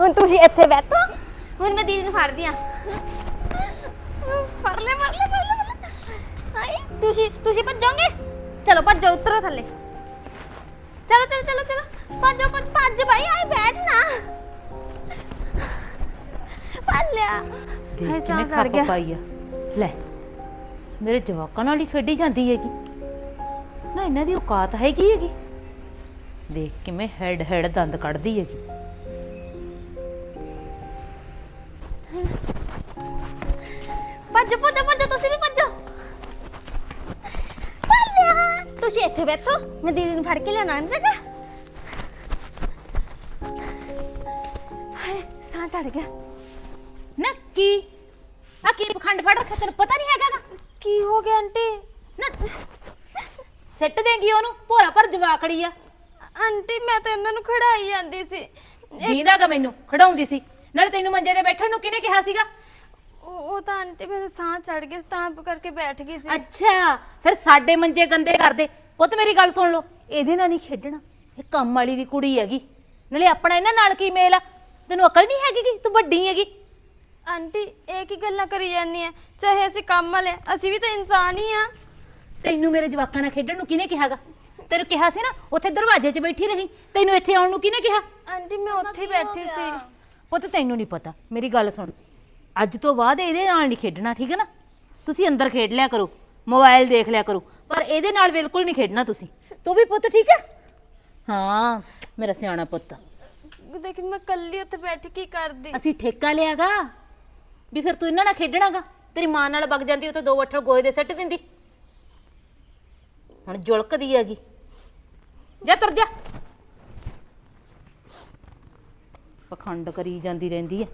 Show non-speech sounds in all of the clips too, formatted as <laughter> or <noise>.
ਹੁਣ ਤੁਸੀਂ ਇੱਥੇ ਬੈਠੋ। ਹੁਣ ਮੈਂ ਦੀਦੀ ਨੂੰ ਫੜਦੀ ਆ। ਫੜ ਲੈ ਫੜ ਲੈ ਫੜ ਲੈ ਫੜ ਲੈ। ਤੁਸੀਂ ਤੁਸੀਂ ਭੱਜੋਗੇ? ਚਲੋ ਭੱਜੋ ਉਤਰੋ ਥੱਲੇ। ਚਲੋ ਚਲੋ ਚਲੋ ਚਲੋ। ਭੱਜੋ ਭੱਜ ਭੱਜ ਭਾਈ ਆਏ ਬੈਠ ਨਾ। ਫੜ ਲਿਆ। ਹਾਏ, ਦੇਖ ਕਿਵੇਂ ਗਿਆ। ਪਾਈ ਆ? ਲੈ ਮੇਰੇ ਜਵਾਕਾਂ ਨਾਲ ਹੀ ਖੇਡੀ ਜਾਂਦੀ ਹੈਗੀ। ਨਾ ਇਹਨਾਂ ਦੀ ਔਕਾਤ ਹੈਗੀ ਹੈਗੀ। ਦੇਖ ਕਿਵੇਂ ਹੈਡ ਹੈਡ ਦੰਦ ਕੱਢਦੀ ਹੈਗੀ। ਭੱਜੋ ਭੱਜੋ ਭੱਜੋ ਤੁਸੀਂ ਵੀ ਭੱਜੋ। ਫੜ ਲਿਆ ਤੁਸੀਂ ਇੱਥੇ ਬੈਠੋ ਮੈਂ ਦੀਦੀ ਨੂੰ ਫੜ ਕੇ ਲਿਆਣਾ ਨਾ ਜਗਾ ਹਾਏ ਸਾਹ ਚੜ ਗਿਆ। ਨਾ ਕੀ? ਆ ਕੀ ਪਖੰਡ ਫੜ ਰੱਖਿਆ ਤੈਨੂੰ ਪਤਾ ਨਹੀਂ ਹੈਗਾ? ਕੀ ਹੋ ਗਿਆ ਆਂਟੀ? ਨਾ ਸਿੱਟ ਦੇਂਗੀ ਉਹਨੂੰ ਭੋਰਾ ਪਰ ਜਵਾਕੜੀ ਆ। ਆਂਟੀ ਮੈਂ ਤਾਂ ਇਹਨਾਂ ਨੂੰ ਖੜਾਈ ਜਾਂਦੀ ਸੀ। ਦੀਦਾ ਗਾ ਮੈਨੂੰ ਖੜਾਉਂਦੀ ਸੀ। ਨਾਲੇ ਤੈਨੂੰ ਮੰਜੇ ਤੇ ਬੈਠਣ ਨੂੰ ਕਿਹਨੇ ਕਿਹਾ ਸੀਗਾ? ਉਹ ਉਹ ਤਾਂ ਆਂਟੀ ਮੈਨੂੰ ਸਾਹ ਚੜ ਗਿਆ ਤਾਂ ਕਰਕੇ ਬੈਠ ਗਈ ਸੀ। ਅੱਛਾ ਫਿਰ ਸਾਡੇ ਮੰਜੇ ਗੰਦੇ ਕਰਦੇ। ਪੁੱਤ ਮੇਰੀ ਗੱਲ ਸੁਣ ਲਓ। ਇਹਦੇ ਨਾਲ ਨਹੀਂ ਖੇਡਣਾ। ਇਹ ਕੰਮ ਵਾਲੀ ਦੀ ਕੁੜੀ ਹੈਗੀ। ਨਾਲੇ ਆਪਣਾ ਇਹਨਾਂ ਨਾਲ ਕੀ ਮੇਲ ਆ? ਤੈਨੂੰ ਅਕਲ ਨਹੀਂ ਹੈਗੀ ਕਿ ਤੂੰ ਵੱਡੀ ਹੈਗੀ? ਆਂਟੀ ਇਹ ਕੀ ਗੱਲਾਂ ਕਰੀ ਜਾਂਦੀ ਐ? ਚਾਹੇ ਅਸੀਂ ਕੰਮ ਵਾਲੇ ਅਸੀਂ ਵੀ ਤਾਂ ਇਨਸਾਨ ਹੀ ਆ। ਤੈਨੂੰ ਮੇਰੇ ਜਵਾਕਾਂ ਨਾਲ ਖੇਡਣ ਨੂੰ ਕਿਹਨੇ ਕਿਹਾਗਾ? ਤੈਨੂੰ ਕਿਹਾ ਸੀ ਨਾ ਉੱਥੇ ਦਰਵਾਜ਼ੇ 'ਚ ਬੈਠੀ ਰਹੀ। ਤੈਨੂੰ ਇੱਥੇ ਆਉਣ ਨੂੰ ਕਿਹਨੇ ਕਿਹਾ? ਆਂਟੀ ਮੈਂ ਉੱਥੇ ਹੀ ਬੈਠੀ ਸੀ। ਪੁੱਤ ਤੈਨੂੰ ਨਹੀਂ ਪਤਾ। ਮੇਰੀ ਗੱਲ ਸੁਣ। ਅੱਜ ਤੋਂ ਬਾਅਦ ਇਹਦੇ ਨਾਲ ਨਹੀਂ ਖੇਡਣਾ ਠੀਕ ਹੈ ਨਾ? ਤੁਸੀਂ ਅੰਦਰ ਖੇਡ ਲਿਆ ਕਰੋ। ਮੋਬਾਈਲ ਦੇਖ ਲਿਆ ਕਰੋ। ਪਰ ਇਹਦੇ ਨਾਲ ਬਿਲਕੁਲ ਨਹੀਂ ਖੇਡਣਾ ਤੁਸੀਂ। ਤੂੰ ਵੀ ਪੁੱਤ ਠੀਕ ਹੈ? ਹਾਂ ਮੇਰਾ ਸਿਆਣਾ ਪੁੱਤ। ਦੇਖ ਮੈਂ ਕੱਲੀ ਉੱਥੇ ਬੈਠ ਕੇ ਕੀ ਕਰਦੀ? ਅਸੀਂ ਠੇਕਾ ਲਿਆਗਾ। ਵੀ ਫਿਰ ਤੂੰ ਇਹਨਾਂ ਨਾਲ ਖੇਡਣਾਗਾ। ਤੇਰੀ ਮਾਂ ਨਾਲ ਵਗ ਜਾਂਦੀ ਉਹ ਤੇ ਦੋ ਵੱਠਲ ਗੋਹੇ ਦੇ ਸੱਟ ਦਿੰਦੀ। ਹੁਣ ਜੁਲਕਦੀ ਹੈਗੀ। ਜਾ ਤੁਰ ਜਾ। ਪਖੰਡ ਕਰੀ ਜਾਂਦੀ ਰਹਿੰਦੀ ਹੈ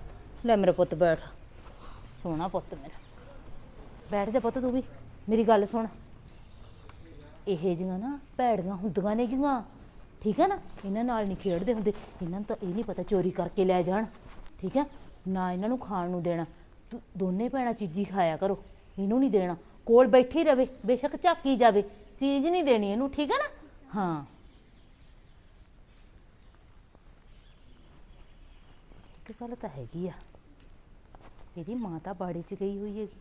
ਲੈ ਮੇਰਾ ਪੁੱਤ ਬੈਠ। ਸੋਹਣਾ ਪੁੱਤ ਮੇਰਾ। ਬੈਠ ਜਾ ਪੁੱਤ ਤੂੰ ਵੀ। ਮੇਰੀ ਗੱਲ ਸੁਣ। ਇਹ ਜਿਹੀਆਂ ਨਾ ਭੈੜੀਆਂ ਹੁੰਦੀਆਂ ਨੇ ਜਿਹੀਆਂ ਠੀਕ ਹੈ ਨਾ? ਇਹਨਾਂ ਨਾਲ ਨਹੀਂ ਖੇਡਦੇ ਹੁੰਦੇ। ਇਹਨਾਂ ਨੂੰ ਤਾਂ ਇਹ ਨਹੀਂ ਪਤਾ ਚੋਰੀ ਕਰਕੇ ਲੈ ਜਾਣ। ਠੀਕ ਹੈ ਨਾ ਇਹਨਾਂ ਨੂੰ ਖਾਣ ਨੂੰ ਦੇਣਾ। ਤੂੰ ਦੋਨੇ ਭੈਣਾਂ ਚੀਜ਼ੀ ਖਾਇਆ ਕਰੋ। ਇਹਨੂੰ ਨਹੀਂ ਦੇਣਾ। ਕੋਲ ਬੈਠੀ ਰਵੇ। ਬੇਸ਼ੱਕ ਝਾਕੀ ਜਾਵੇ। ਚੀਜ਼ ਨਹੀਂ ਦੇਣੀ ਇਹਨੂੰ। ਠੀਕ ਹੈ ਨਾ? ਹਾਂ। ਇੱਕ ਗੱਲ ਤਾਂ ਹੈਗੀ ਆ। ਇਹਦੀ ਮਾਂ ਤਾਂ ਬਾੜੀ 'ਚ ਗਈ ਹੋਈ ਹੈਗੀ।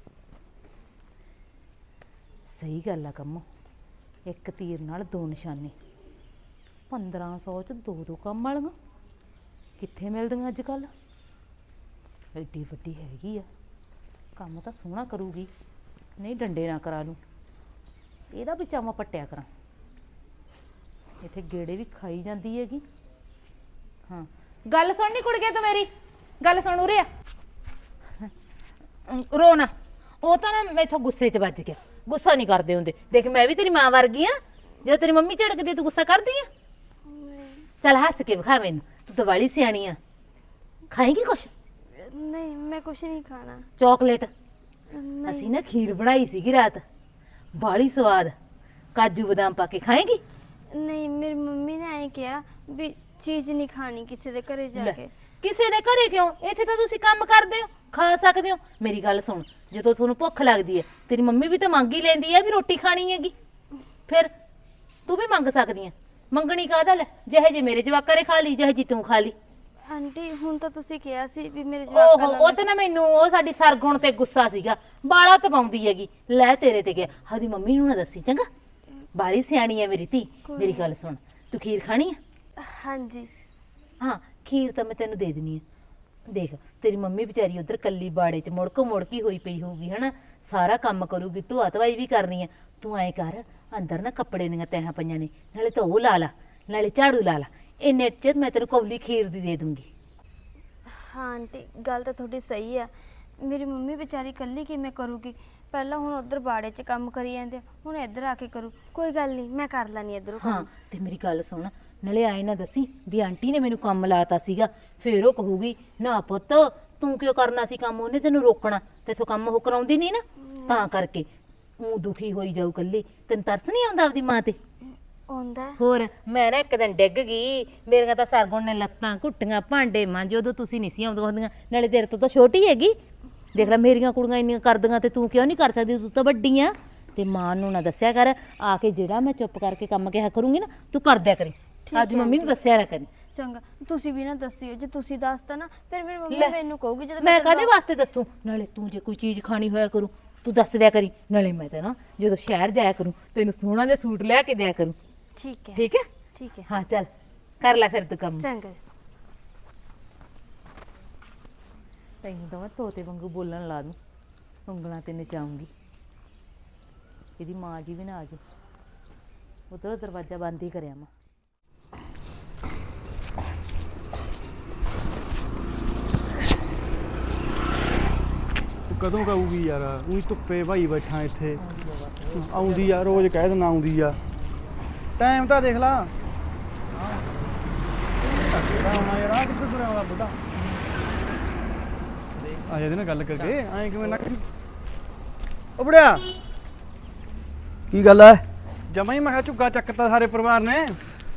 ਸਹੀ ਗੱਲ ਆ ਕੰਮੋ। ਇੱਕ ਤੀਰ ਨਾਲ ਦੋ ਨਿਸ਼ਾਨੇ। 1500 ਚ ਦੋ ਦੋ ਕੰਮ ਵਾਲੀਆਂ। ਕਿੱਥੇ ਮਿਲਦੀਆਂ ਅੱਜ ਕੱਲ ਐਡੀ ਵੱਡੀ ਹੈਗੀ ਆ। ਕੰਮ ਤਾਂ ਸੋਹਣਾ ਕਰੂਗੀ। ਨਹੀਂ ਡੰਡੇ ਨਾ ਕਰਾ ਲੂੰ। ਇਹਦਾ ਵੀ ਚਾਵਾਂ ਪੱਟਿਆ ਕਰਾਂ। ਇੱਥੇ ਗੇੜੇ ਵੀ ਖਾਈ ਜਾਂਦੀ ਹੈਗੀ। ਹਾਂ ਗੱਲ ਸੁਣਨੀ ਕੁੜੀਏ ਤੂੰ ਮੇਰੀ। ਗੱਲ ਸੁਣ ਉਰੇ ਆ। ਅਮ, ਰੋ ਨਾ। ਉਹ ਤਾਂ ਨਾ ਮੈਥੋਂ ਗੁੱਸੇ 'ਚ ਵੱਜ ਗਿਆ। ਗੁੱਸਾ ਨਹੀਂ ਕਰਦੇ ਹੁੰਦੇ। ਦੇਖ ਮੈਂ ਵੀ ਤੇਰੀ ਮਾਂ ਵਰਗੀ ਆ। ਜਦੋਂ ਤੇਰੀ ਮੰਮੀ ਝੜਕਦੀ ਆ, ਤੂੰ ਗੁੱਸਾ ਕਰਦੀ ਆ? ਚੱਲ ਹੱਸ ਕੇ ਵਿਖਾ ਮੈਨੂੰ। ਤੂੰ ਤਾਂ ਵਾਲੀ ਸਿਆਣੀ ਆ। ਖਾਏਂਗੀ ਕੁਛ? ਨਹੀਂ ਮੈਂ ਕੁਝ ਨਹੀਂ ਖਾਣਾ। ਚਾਕਲੇਟ। ਨਹੀਂ। ਅਸੀਂ ਨਾ ਖੀਰ ਬਣਾਈ ਸੀਗੀ ਰਾਤ। ਬਾਲੀ ਸਵਾਦ। ਕਾਜੂ ਬਦਾਮ ਪਾ ਕੇ ਖਾਏਂਗੀ? ਨਹੀਂ ਮੇਰੀ ਮੰਮੀ ਨੇ ਐਂ ਕਿਹਾ ਵੀ ਚੀਜ਼ ਨਹੀਂ ਖਾਣੀ ਕਿਸੇ ਦੇ ਘਰੇ ਜਾ ਲੈ, ਕੇ। ਕਿਸੇ ਦੇ ਘਰੇ ਕਿਉਂ? ਇੱਥੇ ਤਾਂ ਤੁਸੀਂ ਕੰਮ ਕਰਦੇ ਹੋ ਖਾ ਸਕਦੇ ਹੋ। ਮੇਰੀ ਗੱਲ ਸੁਣ ਜਦੋਂ ਤੁਹਾਨੂੰ ਭੁੱਖ ਲੱਗਦੀ ਹੈ ਤੇਰੀ ਮੰਮੀ ਵੀ ਤਾਂ ਮੰਗ ਹੀ ਲੈਂਦੀ ਹੈ ਵੀ ਰੋਟੀ ਖਾਣੀ ਹੈਗੀ। ਫਿਰ ਤੂੰ ਵੀ ਮੰਗ ਸਕਦੀ ਹੈ। ਮੰਗਣੀ ਕਾਹਦਾ ਲੈ? ਜਿਹੇ ਜੇ ਮੇਰੇ ਜਵਾਕਾਂ ਨੇ ਖਾ ਲਈ ਜਿਹੇ ਜੀ ਤੂੰ ਖਾ ਲਈ। ਆਂਟੀ ਹੁਣ ਤਾਂ ਤੁਸੀਂ ਕਿਹਾ ਸੀ ਵੀ ਮੇਰੇ ਓਹੋ ਨਾਲ ਉਹ ਤੇ ਨਾ ਮੈਨੂੰ ਉਹ ਸਾਡੀ ਸਰਗੁਣ ਤੇ ਗੁੱਸਾ ਸੀਗਾ। ਬਾਲਾ ਤਪਾਉਂਦੀ ਹੈਗੀ। ਲੈ ਤੇਰੇ ਤੇ ਗਿਆ। ਹਦੀ ਮੰਮੀ ਨੂੰ ਨਾ ਦੱਸੀ ਚੰਗਾ? ਬਾਲੀ ਸਿਆਣੀ ਹੈ ਮੇਰੀ ਧੀ। ਮੇਰੀ। ਗੱਲ ਸੁਣ। ਤੂੰ ਖੀਰ ਖਾਣੀ ਹੈ? ਹਾਂਜੀ। ਹਾਂ ਖੀਰ ਤਾਂ ਮੈਂ ਤੈਨੂੰ ਦੇ ਦੇਣੀ ਹੈ ਦੇਖ ਤੇਰੀ ਮੰਮੀ ਵਿਚਾਰੀ ਉਧਰ ਕੱਲੀ ਬਾੜੇ 'ਚ ਮੁੜਕੋ ਮੁੜਕੀ ਹੋਈ ਪਈ ਹੋਊਗੀ ਹਨਾ? ਸਾਰਾ ਕੰਮ ਕਰੂਗੀ ਤੂੰ ਹਤਵਾਈ ਵੀ ਕਰਨੀ ਹੈ ਤੂੰ ਐ ਕਰ ਅੰਦਰ ਨਾ ਕੱਪੜੇ ਦੀਆਂ ਤਹਾਂ ਪਈਆਂ ਨੇ ਨਾਲੇ ਤਾਂ ਉਹ ਲਾ ਲਾ ਨਾਲੇ ਝਾੜੂ ਲਾ ਲਾ। ਇੰਨੇ 'ਚ ਮੈਂ ਤੈਨੂੰ ਕੌਲੀ ਖੀਰ ਦੀ ਦੇ ਦੂੰਗੀ। ਹਾਂ ਆਂਟੀ ਗੱਲ ਤਾਂ ਤੁਹਾਡੀ ਸਹੀ ਆ। ਮੇਰੀ ਮੰਮੀ ਵਿਚਾਰੀ ਇਕੱਲੀ ਕਿਵੇਂ ਕਰੂਗੀ? ਪਹਿਲਾਂ ਹੁਣ ਉਧਰ ਬਾੜੇ 'ਚ ਕੰਮ ਕਰੀ ਜਾਂਦੇ ਹੁਣ ਇੱਧਰ ਆ ਕੇ ਕਰੂ। ਕੋਈ ਗੱਲ ਨਹੀਂ ਮੈਂ ਕਰ ਲੈਣੀ ਇੱਧਰੋਂ ਹਾਂ ਤੇ ਮੇਰੀ ਗੱਲ ਸੁਣ ਨਾਲੇ ਆਏ ਨਾ ਦੱਸੀ ਵੀ ਆਂਟੀ ਨੇ ਮੈਨੂੰ ਕੰਮ ਲਾਤਾ ਸੀਗਾ। ਫੇਰ ਉਹ ਕਹੂਗੀ ਨਾ ਪੁੱਤ ਤੂੰ ਕਿਉਂ ਕਰਨਾ ਸੀ ਕੰਮ? ਉਹਨੇ ਤੈਨੂੰ ਰੋਕਣਾ। ਤੇਥੋਂ ਕੰਮ ਉਹ ਕਰਾਉਂਦੀ ਨਹੀਂ ਨਾ। ਤਾਂ ਕਰਕੇ ਉਹ ਦੁਖੀ ਹੋਈ ਜਾਊ ਕੱਲੀ ਤੈਨੂੰ ਤਰਸ ਨਹੀਂ ਆਉਂਦਾ ਆਪਦੀ ਮਾਂ ਤੇ? ਆਉਂਦਾ। ਹੋਰ ਮੈਂ ਨਾ ਇੱਕ ਦਿਨ ਡਿੱਗ ਗਈ। ਮੇਰੀਆਂ ਤਾਂ ਸਰਗੁਣ ਨੇ ਲੱਤਾਂ ਘੁੱਟੀਆਂ ਭਾਂਡੇ ਮਾਂਜੇ ਉਦੋਂ ਤੁਸੀਂ ਨਹੀਂ ਸੀ ਆਉਂਦੀਆਂ ਹੁੰਦੀਆਂ। ਨਾਲੇ ਤੇਰੇ ਤੋਂ ਤਾਂ ਛੋਟੀ ਹੈਗੀ। ਦੇਖ ਲੈ ਮੇਰੀਆਂ ਕੁੜੀਆਂ ਇੰਨੀਆਂ ਕਰਦੀਆਂ ਤੇ ਤੂੰ ਕਿਉਂ ਨਹੀਂ ਕਰ ਸਕਦੀ? ਤੂੰ ਤਾਂ ਵੱਡੀ ਆ। ਤੇ ਮਾਂ ਨੂੰ ਨਾ ਦੱਸਿਆ ਕਰ ਆ ਕੇ ਜਿਹੜਾ ਮੈਂ ਚੁੱਪ ਕਰਕੇ ਕੰਮ ਕਿਹਾ ਕਰੂੰਗੀ ਨਾ ਤੂੰ ਕਰ ਦਿਆ ਕਰੀ। ਅੱਜ ਮੰਮੀ ਨੂੰ ਦੱਸਿਆ ਨਾ ਕਰੀ। ਚੰਗਾ ਤੁਸੀਂ ਵੀ ਨਾ ਦੱਸਿਓ ਜੇ ਤੁਸੀਂ ਦੱਸਤਾ ਨਾ ਫਿਰ ਮੇਰੀ ਮੰਮੀ ਲੈ, ਮੈਨੂੰ ਕਹੂਗੀ ਜਦੋਂ ਮੈਂ ਨਾਲ- ਵਾਸਤੇ ਦੱਸੂ? ਨਾਲੇ ਤੂੰ ਜੇ ਕੋਈ ਚੀਜ਼ ਖਾਣੀ ਹੋਇਆ ਕਰੂ ਤੂੰ ਦੱਸ ਦਿਆ ਕਰੀ। ਨਾਲੇ ਮੈਂ ਤਾਂ ਨਾ ਜਦੋਂ ਸ਼ਹਿਰ ਜਾਇਆ ਕਰੂੰ ਤੈਨੂੰ ਸੋਹਣਾ ਜਿਹਾ ਸੂਟ ਲਿਆ ਕੇ ਦਿਆ ਕਰੂੰ। ਠੀਕ ਹੈ ਠੀਕ ਹੈ? ਠੀਕ ਹੈ। ਹਾਂ ਚੱਲ ਕਰ ਲੈ ਫਿਰ ਤੂੰ ਕੰਮ। ਚੰਗਾ। ਤੈਨੂੰ ਤਾਂ ਮੈਂ ਤੋਤੇ ਵਾਂਗੂ ਬੋਲਣ ਲਾ ਦੂੰ। ਉਂਗਲਾਂ ਤੇ ਨਚਾਉਂਗੀ। ਇਹਦੀ ਮਾਂ ਜੀ ਵੀ ਨਾ ਆ ਜੇ ਉਧਰੋਂ ਦਰਵਾਜ਼ਾ ਬੰਦ ਹੀ ਕਰਿਆ ਮੈਂ ਤੂੰ ਕਦੋਂ ਕਹੂਗੀ ਯਾਰ? ਉਹੀ ਧੁੱਪੇ ਭਾਈ ਬੈਠਾ ਇੱਥੇ। ਆਉਂਦੀ ਆ ਰੋਜ਼ ਕਹਿ ਦਿੰਦਾ ਆਉਂਦੀ ਆ। ਟਾਈਮ ਤਾਂ ਦੇਖ ਲਾ। ਆਉਣਾ ਯਾਰ ਆ ਕਿੱਥੇ ਤੁਰਿਆ ਆਉਂਦਾ ਬੁੱਢਾ ਆ ਜਾ ਦੇ ਨਾਲ ਗੱਲ ਕਰਕੇ ਐਂ ਕਿਵੇਂ ਨਾ ਉਹ ਬੁੜਿਆ! ਕੀ ਗੱਲ ਹੈ ਜਮਾ ਹੀ ਮੈਂ ਕਿਹਾ ਝੁੱਗਾ ਚੱਕਤਾ ਸਾਰੇ ਪਰਿਵਾਰ ਨੇ।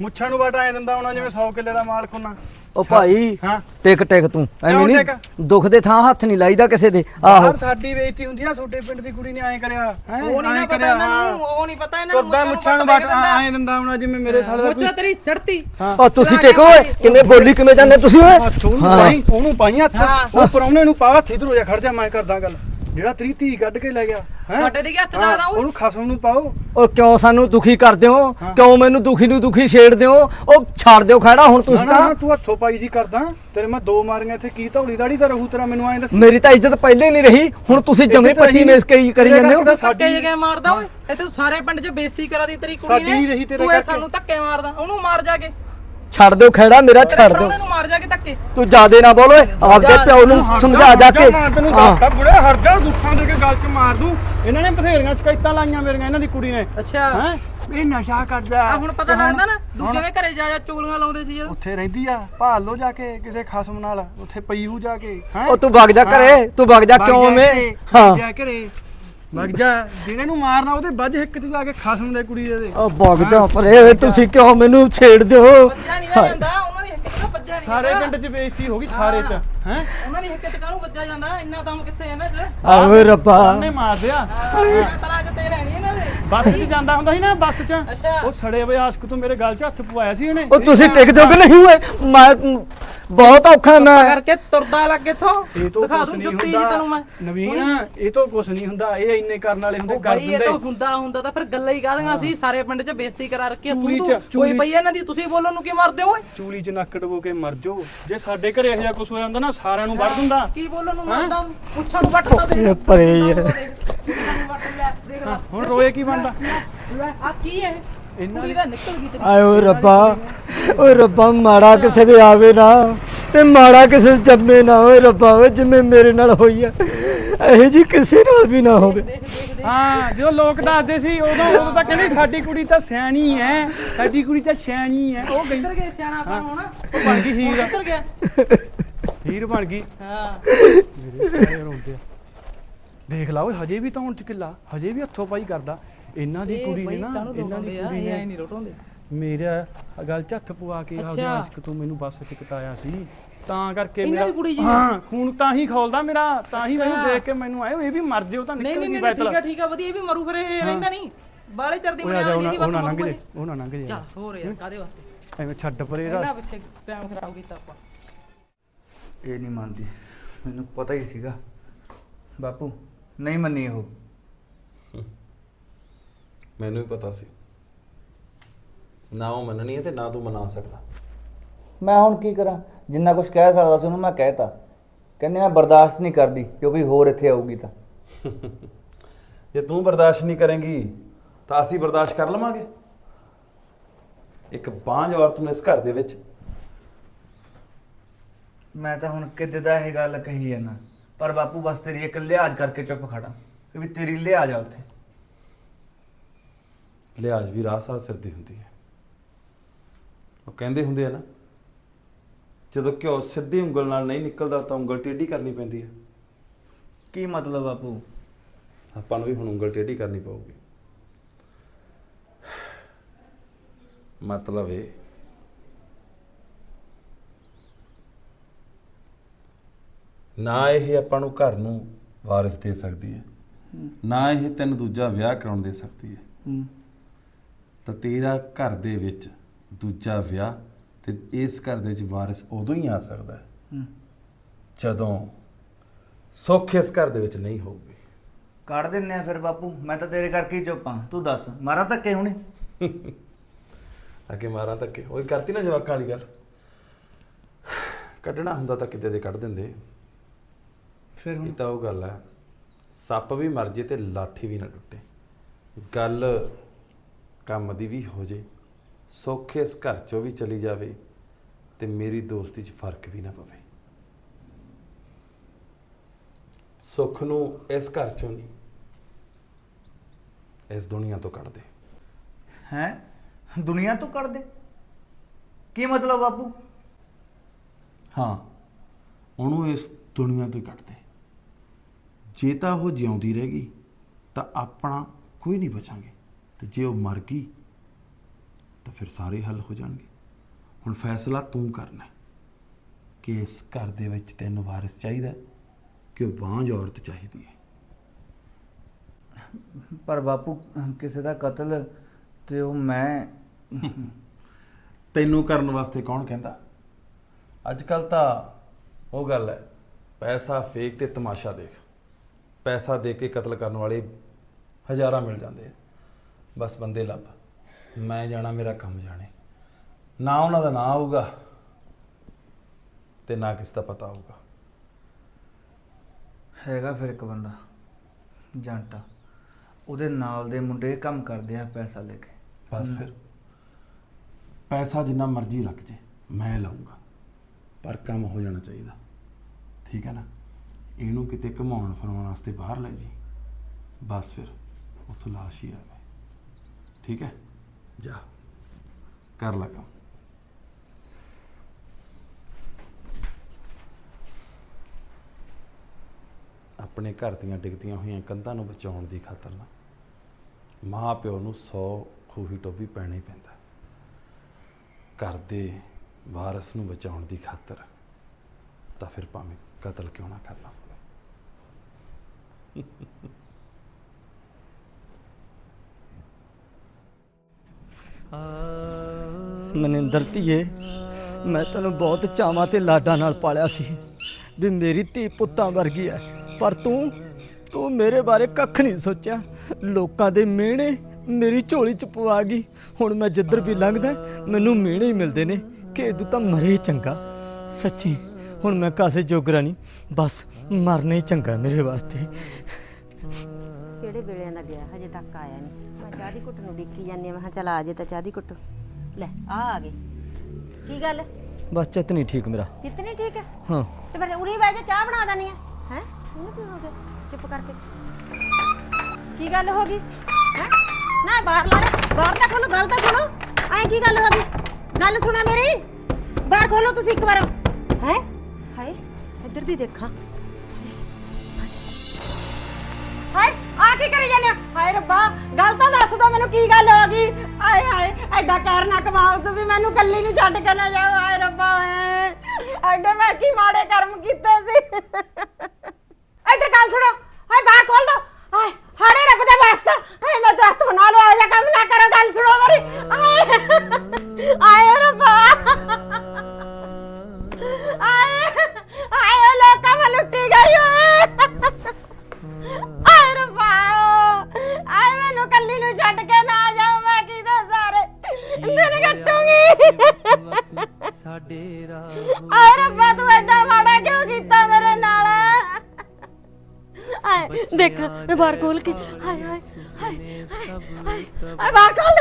ਮੁੱਛਾਂ ਨੂੰ ਵਟ ਐਂ ਦਿੰਦਾ ਹੋਣਾ ਜਿਵੇਂ 100 ਕਿੱਲੇ ਦਾ ਮਾਲਕ ਹੁੰਨਾ ਉਹ ਭਾਈ ਹਾਂ ਟਿਕ ਟਿਕ ਤੂੰ ਐਵੇਂ ਨਹੀਂ ਟਿਕ? ਦੁੱਖ ਦੇ ਥਾਂ ਹੱਥ ਨਹੀਂ ਲਾਈਦਾ ਕਿਸੇ ਦੇ ਆਹੋ ਸਾਡੀ ਬੇਇੱਜ਼ਤੀ ਹੁੰਦੀ ਆ ਛੋਟੇ ਪਿੰਡ ਦੀ ਕੁੜੀ ਨੇ ਐਂ ਕਰਿਆ ਹੈਂ? ਉਹ ਨਹੀਂ ਨਾ ਪਤਾ ਕਰਿਆ, ਇਹਨਾਂ ਹਾਂ। ਨੂੰ ਉਹ ਨਹੀਂ ਪਤਾ ਇਹਨਾਂ ਨੂੰ ਤੁਰਦਾ ਮੁੱਛਾਂ ਨੂੰ ਵਟ ਐਂ ਦਿੰਦਾ ਹੋਣਾ ਜਿਵੇਂ ਮੇਰੇ ਸਾਲੇ ਦਾ ਮੁੱਛਾਂ ਤੇਰੀ ਸੜਤੀ ਹਾਂ ਉਹ ਤੁਸੀਂ ਟਿਕੋ ਓਏ ਕਿਵੇਂ ਬੋਲੀ ਕਿਵੇਂ ਜਾਂਦੇ ਤੁਸੀਂ ਓਏ ਹੱਥ ਉਹਨੂੰ ਹਾਂ। ਪਾਈ ਉਹਨੂੰ ਪਾਈ ਹੱਥ ਹਾਂ। ਉਹ ਪਰੌਣੇ ਨੂੰ ਪਾ ਹੱਥ ਇਧਰ ਹੋ ਜਾ ਖੜ ਜਾ ਮੈਂ ਕਰਦਾ ਗੱਲ ਜਿਹੜਾ ਤੇਰੀ ਧੀ ਕੱਢ ਕੇ ਲੈ ਗਿਆ ਹੈਂ? ਸਾਡੇ ਦੇ ਹੱਥ ਦਾ ਹਾਂ, ਉਹ? ਉਹਨੂੰ ਖਸਮ ਨੂੰ ਪਾਓ। ਉਹ ਕਿਉਂ ਸਾਨੂੰ ਦੁਖੀ ਕਰਦੇ ਹੋ? ਹਾਂ। ਕਿਉਂ ਮੈਨੂੰ ਦੁਖੀ ਨੂੰ ਦੁਖੀ ਛੇੜਦੇ ਹੋ? ਉਹ ਛੱਡ ਦਿਓ ਖੜਾ ਹੁਣ ਤੁਸੀਂ ਨਾ, ਨਾ, ਤਾਂ ਨਾ, ਤੂੰ ਹੱਥੋਂ ਪਾਈ ਜੀ ਕਰਦਾ। ਤੇਰੇ ਮੈਂ ਦੋ ਮਾਰੀਆਂ ਇੱਥੇ ਕੀ ਧੌਲੀ ਦਾੜੀ ਦਾ ਰਹੂ ਤੇਰਾ ਮੈਨੂੰ ਐਂ ਦੱਸ। ਮੇਰੀ ਤਾਂ ਇੱਜ਼ਤ ਪਹਿਲੇ ਹੀ ਨਹੀਂ ਰਹੀ ਹੁਣ ਤੁਸੀਂ ਜਮੇ ਇੱਜ਼ਤ ਰਹੀ ਪੱਟੀ ਮੇਸ ਕਈ ਕਰੀ ਜਾਂਦੇ ਹੋ। ਧੱਕੇ ਜਗੇ ਮਾਰਦਾ ਓਏ? ਇਹ ਤੂੰ ਸਾਰੇ ਪਿੰਡ 'ਚ ਬੇਇੱਜ਼ਤੀ ਕਰਾ ਦੀ ਤੇਰੀ ਕੁੜੀ ਸਾਡੀ ਨੇ। ਨਹੀਂ ਰਹੀ ਤੇਰੇ ਤੂੰ ਇਹ ਕਰਕੇ। ਸਾਨੂੰ ਧੱਕੇ ਮਾਰਦਾ। ਉਹਨੂੰ ਮਾਰ ਜਾ ਕੇ। ਛੱਡ ਦਿਓ ਖੜਾ ਮੇਰਾ ਛੱਡ ਦਿਓ। ਪ੍ਰਾਹੁਣੇ ਨੂੰ ਮਾਰ ਜਾ ਕੇ ਧੱਕੇ। ਤੂੰ ਜਿਆਦੇ ਨਾ ਬੋਲ ਓਏ ਆਪਦੇ ਪਿਓ ਨੂੰ ਸਮਝਾ ਜਾ ਕੇ। ਮੈਂ ਤੈਨੂੰ ਹਾਂ। ਦੱਸਦਾ ਬੁੜੇ ਹਟ ਜਾ ਗੁੱਠਾਂ ਦੇ ਕੇ ਗੱਲ ਚ ਮਾਰ ਦੂੰ। ਇਹਨਾਂ ਨੇ ਬਥੇਰੀਆਂ ਸ਼ਿਕਾਇਤਾਂ ਲਾਈਆਂ ਮੇਰੀਆਂ ਇਹਨਾਂ ਦੀ ਕੁੜੀ ਨੇ। ਅੱਛਾ। ਹੈ? ਇਹ ਨਸ਼ਾ ਕਰਦਾ ਆ ਹੁਣ ਪਤਾ ਲੱਗਦਾ ਨਾ ਦੂਜੇ ਦੇ ਘਰੇ ਜਾ ਜਾ ਚੁਗਲੀਆਂ ਲਾਉਂਦੇ ਸੀ ਜਦੋਂ ਉੱਥੇ ਰਹਿੰਦੀ ਆ ਭਾਲ ਲੋ ਜਾ ਕੇ ਕਿਸੇ ਖਸਮ ਨਾਲ ਉੱਥੇ ਪਈ ਹੂ ਜਾ ਕੇ। ਹੈ ਉਹ ਤੂੰ ਵਗ ਜਾ ਘਰੇ ਤੂੰ ਵਗ ਜਾ ਕਿਉਂ ਮੈਂ ਹਾਂ। ਜਾ ਘਰੇ। ਵਗ ਜਾ ਜਿਹਨੇ ਨੂੰ ਮਾਰਨਾ ਉਹਦੇ ਵੱਜ ਹਿੱਕ ਚ ਜਾ ਕੇ ਖਸਮ ਦੇ ਕੁੜੀ ਦੇ। ਉਹ ਵਗ ਜਾ ਪਰੇ ਤੁਸੀਂ ਕਿਉਂ ਮੈਨੂੰ ਛੇੜਦੇ ਹੋ ਬੱਜਾ ਨਹੀਂ ਨਾ ਜਾਂਦਾ ਉਹਨਾਂ ਦੀ ਹਿੱਕ 'ਚ ਤਾਂ ਬੱਜਾ ਨਹੀਂ ਸਾਰੇ ਜਾਂਦਾ। ਪਿੰਡ 'ਚ ਬੇਇੱਜ਼ਤੀ ਹੋ ਗਈ ਸਾਰੇ 'ਚ ਹੈ। ਉਹਨਾਂ ਦੀ ਹਿੱਕ 'ਚ ਕਾਹਨੂੰ ਬੱਜਾ ਜਾਂਦਾ ਇੰਨਾ ਦਮ ਕਿੱਥੇ ਇਹਨਾਂ 'ਚ? ਆਵੇ ਰੱਬਾ। ਉਹਨੇ ਮਾਰ ਦਿਆ। ਤਲਾ 'ਚ ਨਹੀਂ ਇਹਨਾਂ ਦੇ ਬੱਸ 'ਚ ਜਾਂਦਾ ਹੁੰਦਾ ਸੀ ਨਾ ਬੱਸ 'ਚ। ਉਹ ਸੜੇ ਹੋਏ ਆਸ਼ਕ ਤੋਂ ਮੇਰੇ ਗਲ 'ਚ ਹੱਥ ਪਵਾਇਆ ਸੀ ਉਹਨੇ। ਉਹ ਤੁਸੀਂ ਟਿਕ ਜੋਗ ਨਹੀਂ ਹੋਏ? ਮੈਂ ਬਹੁਤ ਔਖਾ ਮੈਂ ਕਰਕੇ ਤੁਰਦਾ ਲੱਗ ਇੱਥੋਂ। ਇਹ ਤੋਂ ਦਿਖਾ ਕੁਛ ਦੂੰ ਨਹੀਂ ਜੁੱਤੀ ਜੀ ਤੈਨੂੰ ਮੈਂ। ਹੁੰਦਾ ਨਵੀਨ ਇਹ ਤੋਂ ਕੁਛ ਨਹੀਂ ਹੁੰਦਾ। ਇਹ ਇੰਨੇ ਕਰਨ ਵਾਲੇ ਹੁੰਦੇ ਉਹ ਕਰ ਬਈ ਇਹ ਦਿੰਦੇ। ਤਾਂ ਹੁੰਦਾ ਹੁੰਦਾ ਤਾਂ ਫਿਰ ਗੱਲਾਂ ਹੀ ਕਾਹਦੀਆਂ ਸੀ। ਸਾਰੇ ਪਿੰਡ 'ਚ ਬੇਇੱਜ਼ਤੀ ਕਰਾ ਰੱਖੀ ਆ। ਤੂੰ 'ਚ- ਤੂੰ ਕੋਈ ਪਈ ਇਹਨਾਂ ਦੀ? ਤੁਸੀਂ ਬੋਲਣ ਨੂੰ ਕੀ ਮਰਦੇ ਹੋ ਓਏ? ਚੂਲੀ 'ਚ ਨੱਕ ਡਬੋ ਕੇ ਮਰ ਜਾਓ। ਜੇ ਸਾਡੇ ਘਰੇ ਇਹੋ ਜਿਹਾ ਕੁਛ ਹੋ ਜਾਂਦਾ ਨਾ ਸਾਰਿਆਂ ਨੂੰ ਵੱਢ ਦਿੰਦਾ। ਕੀ ਬੋਲਣ ਨੂੰ ਮਰਦਾ? ਪੁੱਛਾਂ ਨੂੰ ਵੱਟਦਾ ਦੇ। ਪਰੇ ਯਾਰ। ਦੇਖ ਲੈ। ਹੁਣ ਰੋਏ ਕੀ ਬਣਦਾ? ਲੈ ਆ ਕੀ ਹੈ ਇਹਨਾਂ ਕੁੜੀ ਦਾ ਨਿਕਲ ਗਈ ਤੇਰੀ। ਆਇਓ ਰੱਬਾ ਓਏ ਰੱਬਾ ਮਾੜਾ ਕਿਸੇ ਦੇ ਆਵੇ ਨਾ ਤੇ ਮਾੜਾ ਕਿਸੇ ਦੇ ਜੰਮੇ ਨਾ। ਓਏ ਰੱਬਾ ਓਏ ਜਿਵੇਂ ਮੇਰੇ ਨਾਲ ਹੋਈ ਆ ਇਹੋ ਜੀ ਕਿਸੇ ਨਾਲ ਵੀ ਨਾ ਹੋਵੇ। ਦੇਖ ਦੇਖ ਦੇਖ। ਹਾਂ ਜਦੋਂ ਲੋਕ ਦੱਸਦੇ ਸੀ ਉਦੋਂ ਉਦੋਂ ਤਾਂ ਕਹਿੰਦੇ ਸਾਡੀ ਕੁੜੀ ਤਾਂ ਸਿਆਣੀ ਐ ਸਾਡੀ ਕੁੜੀ ਤਾਂ ਸਿਆਣੀ ਐ। ਉਹ ਗਈ ਕਿੱਧਰ ਗਿਆ ਸਿਆਣਾ ਪਾ ਹੁਣ? ਉਹ ਬਣ ਗਈ ਹੀਰ। ਕਿੱਧਰ ਗਿਆ? ਹੀਰ ਬਣ ਗਈ। ਹਾਂ। ਮੇਰੇ ਸਾਰੇ ਰੋਂਦੇ ਆ। ਦੇਖ ਲਾ ਓਏ ਹਜੇ ਵੀ ਤਾਂ ਹੁਣ ਚ ਕਿੱਲਾ ਹਜੇ ਵੀ ਹੱਥੋਂ ਪਾਈ ਕਰਦਾ। ਇਹਨਾਂ ਦੀ ਕੁੜੀ ਨੇ ਨਾ ਇਹਨਾਂ ਦੀ ਕੁੜੀ ਐ ਨੇ ਨਹੀਂ ਰੋਟੋਂਦੇ ਮੇਰਾ ਗੱਲ ਚ ਹੱਥ ਪਵਾ ਕੇ ਅੱਛਾ। ਆਸ਼ਕ ਤੋਂ ਮੈਨੂੰ ਬੱਸ ਚ ਕਟਾਇਆ ਸੀ। ਤਾਂ ਕਰਕੇ ਇਹਨਾਂ ਮੇਰਾ ਦੀ ਕੁੜੀ ਜੀ। ਨੇ? ਹਾਂ ਖੂਨ ਤਾਂ ਹੀ ਖੋਲਦਾ ਮੇਰਾ ਤਾਂ ਹੀ ਮੈਨੂੰ। ਦੇਖ ਕੇ ਮੈਨੂੰ ਆਏ ਇਹ ਵੀ ਮਰ ਜਿਓ ਤਾਂ ਨਿਕਲ ਨਹੀਂ ਬੈਤਲ। ਠੀਕ ਆ ਠੀਕ ਆ ਵਧੀਆ ਇਹ ਵੀ ਮਰੂ ਫਿਰ ਇਹ ਰਹਿੰਦਾ ਨਹੀਂ। ਬਾਲੇ ਚਰਦੀ ਉਹ ਆ ਜਾ ਬਸ ਉਹਨਾਂ ਲੰਘ ਜੇ ਇਹ। ਉਹਨਾਂ ਲੰਘ ਜੇ। ਚੱਲ ਹੋਰ ਯਾਰ ਕਾਦੇ ਵਾਸਤੇ? ਐਵੇਂ ਛੱਡ ਪਰੇ ਇਹਨਾਂ ਇਹਦਾ ਪਿੱਛੇ ਟਾਈਮ ਖਰਾਬ ਕੀਤਾ ਆਪਾਂ। ਇਹ ਨਹੀਂ ਮੰਨਦੀ ਮੈਨੂੰ ਪਤਾ ਹੀ ਸੀਗਾ। ਬਾਪੂ ਨਹੀਂ ਮੰਨੀ ਉਹ। ਮੈਨੂੰ ਵੀ ਪਤਾ ਸੀ। ਨਾ ਉਹ ਮੰਨਣੀ ਹੈ ਤੇ ਨਾ ਤੂੰ ਮਨਾ ਸਕਦਾ। ਮੈਂ ਹੁਣ ਕੀ ਕਰਾਂ? ਜਿੰਨਾ ਕੁਝ ਕਹਿ ਸਕਦਾ ਸੀ ਉਹਨੂੰ ਮੈਂ ਕਹਿਤਾ। ਕਹਿੰਦੇ ਮੈਂ ਬਰਦਾਸ਼ਤ ਨਹੀਂ ਕਰਦੀ ਕਿਉਂਕਿ ਹੋਰ ਇੱਥੇ ਆਊਗੀ ਤਾਂ। <laughs> ਜੇ ਤੂੰ ਬਰਦਾਸ਼ਤ ਨਹੀਂ ਕਰੇਂਗੀ ਤਾਂ ਅਸੀਂ ਬਰਦਾਸ਼ਤ ਕਰ ਲਵਾਂਗੇ। ਇੱਕ ਬਾਂਝ ਔਰਤ ਨੂੰ ਇਸ ਘਰ ਦੇ ਵਿੱਚ। ਮੈਂ ਤਾਂ ਹੁਣ ਕਿਤੇ ਦਾ ਇਹ ਗੱਲ ਕਹੀ ਹੈ ਨਾ। ਪਰ ਬਾਪੂ ਬਸ ਤੇਰੀ ਇੱਕ ਲਿਹਾਜ਼ ਕਰਕੇ ਚੁੱਪ ਖੜਾ। ਵੀ ਤੇਰੀ ਲਿਹਾਜ਼ ਆ ਉੱਥੇ। ਲਿਹਾਜ਼ ਵੀ ਰਾਹ ਸਾਹ ਸਿਰ ਦੀ ਹੁੰਦੀ ਹੈ। ਉਹ ਕਹਿੰਦੇ ਹੁੰਦੇ ਆ ਨਾ ਜਦੋਂ ਘਿਓ ਸਿੱਧੀ ਉਂਗਲ ਨਾਲ ਨਹੀਂ ਨਿਕਲਦਾ ਤਾਂ ਉਂਗਲ ਟੇਢੀ ਕਰਨੀ ਪੈਂਦੀ ਹੈ। ਕੀ ਮਤਲਬ ਬਾਪੂ? ਆਪਾਂ ਨੂੰ ਵੀ ਹੁਣ ਉਂਗਲ ਟੇਢੀ ਕਰਨੀ ਪਊਗੀ। ਮਤਲਬ ਇਹ ਨਾ ਇਹ ਆਪਾਂ ਨੂੰ ਘਰ ਨੂੰ ਵਾਰਿਸ ਦੇ ਸਕਦੀ ਹੈ। ਨਾ ਇਹ ਤੈਨੂੰ ਦੂਜਾ ਵਿਆਹ ਕਰਾਉਣ ਦੇ ਸਕਦੀ ਹੈ। ਹੂੰ। ਤਾਂ ਤੇਰਾ ਘਰ ਦੇ ਵਿੱਚ ਦੂਜਾ ਵਿਆਹ ਤੇ ਇਸ ਘਰ ਦੇ ਵਿੱਚ ਵਾਰਿਸ ਉਦੋਂ ਹੀ ਆ ਸਕਦਾ ਹੈ। ਹੂੰ। ਜਦੋਂ ਸੁੱਖ ਇਸ ਘਰ ਦੇ ਵਿੱਚ ਨਹੀਂ ਹੋਊਗੀ। ਕੱਢ ਦਿੰਨੇ ਆ ਫਿਰ ਬਾਪੂ ਮੈਂ ਤਾਂ ਤੇਰੇ ਕਰਕੇ ਹੀ ਚੁੱਪ ਤੂੰ ਦੱਸ ਮਾਰਾਂ ਧੱਕੇ ਹੁਣੇ? ਅੱਗੇ ਮਾਰਾਂ ਧੱਕੇ। ਉਹ ਕਰਤੀ ਨਾ ਜਵਾਕਾਂ ਵਾਲੀ ਗੱਲ। ਕੱਢਣਾ ਹੁੰਦਾ ਤਾਂ ਕਿਤੇ ਦੇ ਕੱਢ ਦਿੰਦੇ। ਫਿਰ ਇਹ ਹੁਣ ਤਾਂ ਉਹ ਗੱਲ ਹੈ। ਸੱਪ ਵੀ ਮਰ ਜੇ ਤੇ ਲਾਠੀ ਵੀ ਨਾ ਟੁੱਟੇ। ਗੱਲ ਕੰਮ ਦੀ ਵੀ ਹੋ ਜੇ ਸੁੱਖ ਇਸ ਘਰ ਚੋਂ ਵੀ ਚਲੀ ਜਾਵੇ ਤੇ ਮੇਰੀ ਦੋਸਤੀ 'ਚ ਫ਼ਰਕ ਵੀ ਨਾ ਪਵੇ। ਸੁੱਖ ਨੂੰ ਇਸ ਘਰ ਚੋਂ ਨਹੀਂ ਇਸ ਦੁਨੀਆ ਤੋਂ ਕੱਢ ਦੇ ਹੈ? ਦੁਨੀਆ ਤੋਂ ਕੱਢ ਦੇ ਕੀ ਮਤਲਬ ਬਾਪੂ? ਹਾਂ ਉਹਨੂੰ ਇਸ ਦੁਨੀਆ ਤੋਂ ਹੀ ਕੱਢ ਦੇ ਜੇ ਤਾਂ ਉਹ ਜਿਉਂਦੀ ਰਹਿ ਗਈ ਤਾਂ ਆਪਣਾ ਕੋਈ ਨਹੀਂ ਬਚਾਂਗੇ। ਤੇ ਜੇ ਉਹ ਮਰ ਗਈ ਤਾਂ ਫਿਰ ਸਾਰੇ ਹੱਲ ਹੋ ਜਾਣਗੇ। ਹੁਣ ਫੈਸਲਾ ਤੂੰ ਕਰਨਾ ਹੈ ਕਿ ਇਸ ਘਰ ਦੇ ਵਿੱਚ ਤੈਨੂੰ ਵਾਰਿਸ ਚਾਹੀਦਾ ਕਿ ਉਹ ਬਾਂਝ ਔਰਤ ਚਾਹੀਦੀ ਹੈ। ਪਰ ਬਾਪੂ ਕਿਸੇ ਦਾ ਕਤਲ ਤੇ ਉਹ ਮੈਂ ਤੈਨੂੰ ਕਰਨ ਵਾਸਤੇ ਕੌਣ ਕਹਿੰਦਾ? ਅੱਜ ਕੱਲ ਤਾਂ ਉਹ ਗੱਲ ਹੈ ਪੈਸਾ ਫੇਕ ਤੇ ਤਮਾਸ਼ਾ ਦੇਖ। ਪੈਸਾ ਦੇ ਕੇ ਕਤਲ ਕਰਨ ਵਾਲੇ ਹਜ਼ਾਰਾਂ ਮਿਲ ਜਾਂਦੇ ਆ। ਬਸ ਬੰਦੇ ਲੱਭ। ਮੈਂ ਜਾਣਾ ਮੇਰਾ ਕੰਮ ਜਾਣੇ। ਨਾ ਉਹਨਾਂ ਦਾ ਨਾਂ ਆਊਗਾ ਤੇ ਨਾ ਕਿਸ ਦਾ ਪਤਾ ਹੋਊਗਾ ਹੈਗਾ ਫਿਰ ਇੱਕ ਬੰਦਾ ਜੰਟਾ। ਉਹਦੇ ਨਾਲ ਦੇ ਮੁੰਡੇ ਕੰਮ ਕਰਦੇ ਆ ਪੈਸਾ ਲੈ ਕੇ। ਬਸ ਫਿਰ। ਪੈਸਾ ਜਿੰਨਾ ਮਰਜ਼ੀ ਰੱਖ ਜੇ ਮੈਂ ਲਾਉਂਗਾ ਪਰ ਕੰਮ ਹੋ ਜਾਣਾ ਚਾਹੀਦਾ। ਠੀਕ ਹੈ ਨਾ? ਇਹਨੂੰ ਕਿਤੇ ਘਮਾਉਣ ਫਰਮਾਉਣ ਵਾਸਤੇ ਬਾਹਰ ਲੈ ਜੀ। ਬਸ ਫਿਰ ਉੱਥੋਂ ਲਾਸ਼ ਹੀ ਆਵੇ ਠੀਕ ਹੈ? ਜਾ। ਕਰ ਲਾ ਕੰਮ। ਆਪਣੇ ਘਰ ਦੀਆਂ ਡਿੱਗਦੀਆਂ ਹੋਈਆਂ ਕੰਧਾਂ ਨੂੰ ਬਚਾਉਣ ਦੀ ਖਾਤਰ ਨਾ ਮਾਂ ਪਿਓ ਨੂੰ 100 ਖੂਹੀ ਟੋਬੀ ਪੈਣਾ ਪੈਂਦਾ। ਘਰ ਦੇ ਵਾਰਸ ਨੂੰ ਬਚਾਉਣ ਦੀ ਖਾਤਰ ਤਾਂ ਫਿਰ ਭਾਵੇਂ ਕਤਲ ਕਿਉਂ ਨਾ ਕਰਨਾ ਮਨਿੰਦਰ ਧੀਏ, ਮੈਂ ਤੈਨੂੰ ਬਹੁਤ ਚਾਵਾਂ ਤੇ ਲਾਡਾਂ ਨਾਲ ਪਾਲਿਆ ਸੀ ਵੀ ਮੇਰੀ ਧੀ ਪੁੱਤਾਂ ਵਰਗੀ ਐ। ਪਰ ਤੂੰ ਤੂੰ ਮੇਰੇ ਬਾਰੇ ਕੱਖ ਨਹੀਂ ਸੋਚਿਆ। ਲੋਕਾਂ ਦੇ ਮਿਹਣੇ ਮੇਰੀ ਝੋਲੀ ਚ ਪਵਾ ਗਈ। ਹੁਣ ਮੈਂ ਜਿੱਧਰ ਵੀ ਲੰਘਦਾ, ਮੈਨੂੰ ਮਿਹਣੇ ਹੀ ਮਿਲਦੇ ਨੇ। ਕਿ ਤੂੰ ਤਾਂ ਮਰੇ ਚੰਗਾ। ਸੱਚੀ। ਹੁਣ ਮੈਂ ਕਾਸੇ ਜੋਗਰਾ ਨਹੀਂ ਬਸ ਮਰਨਾ ਹੀ ਚੰਗਾ ਮੇਰੇ ਵਾਸਤੇ। ਕਿਹੜੇ ਵੇਲੇ ਦਾ ਗਿਆ? ਹਜੇ ਤੱਕ ਆਇਆ ਨਹੀਂ। ਮੈਂ ਚਾਹ ਦੀ ਘੁੱਟ ਨੂੰ ਡਿੱਕੀ ਜਾਂਦੀ ਹਾਂ। ਮੈਂ ਕਿਹਾ ਚੱਲ ਆ ਜੇ ਤਾਂ ਚਾਹ ਦੀ ਘੁੱਟ। ਲੈ ਆ ਆ ਗਏ। ਕੀ ਗੱਲ? ਬਸ ਚਿੱਤ ਨਹੀਂ ਠੀਕ ਮੇਰਾ। ਜਿੱਤਨੀ ਠੀਕ? ਹੈ। ਹਾਂ ਤੇ ਫਿਰ ਉਰੀ ਬਹਿ ਜਾ ਚਾਹ ਬਣਾ ਦਨੀ ਹੈ। ਹੈ? ਉਹਨੂੰ ਕੀ ਹੋ ਗਿਆ? ਚੁੱਪ ਕਰਕੇ। ਕੀ ਗੱਲ ਹੋ ਗਈ? ਹੈ? ਨਾ ਬਾਹਰ ਲਾ ਲੈ ਬਾਹਰ ਤਾਂ ਖੋਲੋ ਗੱਲ ਤਾਂ ਸੁਣੋ ਐ ਕੀ ਗੱਲ ਹੋ ਗਈ? ਗੱਲ ਸੁਣਾ ਮੇਰੀ। ਬਾਹਰ ਖੋਲੋ ਤੁਸੀਂ ਇੱਕ ਵਾਰ। ਹੈ? ਹਾਏ, ਇੱਧਰ ਦੀ ਦੇਖਾਂ। ਹਾਏ, ਆ ਕੀ ਕਰੀ ਜਾਂਦੇ ਹੋ? ਹਾਏ ਰੱਬਾ, ਗੱਲ ਤਾਂ ਦੱਸ ਦੋ ਮੈਨੂੰ ਕੀ ਗੱਲ ਹੋ ਗਈ? ਹਾਏ ਹਾਏ, ਐਡਾ ਕਹਿਰ ਨਾ ਕਮਾਓ, ਤੁਸੀਂ ਮੈਨੂੰ ਕੱਲੀ ਨੂੰ ਛੱਡ ਕੇ ਨਾ ਜਾਓ। ਹਾਏ ਰੱਬਾ ਓਏ ਐਡੇ ਮੈਂ ਕੀ ਮਾੜੇ ਕਰਮ ਕੀਤੇ ਸੀ। ਇੱਧਰ ਗੱਲ ਸੁਣੋ। ਹਾਏ, ਬਾਹਰ ਖੋਲ ਦੋ। ਹਾਏ, ਹਾੜੇ ਰੱਬ ਦਾ ਵਾਸਤਾ। ਹਾਏ, ਮੈਂ ਤਾਂ ਤੋਂ ਨਾਲ ਆ ਜਾ ਕੰਮ ਨਾ ਕਰੋ। ਮੈਂ ਬਾਹਰ ਖੋਲ ਕੇ ਹਾਏ ਹਾਏ ਹਾਏ ਹਾਏ ਆਏ ਬਾਹਰ ਖੋਲ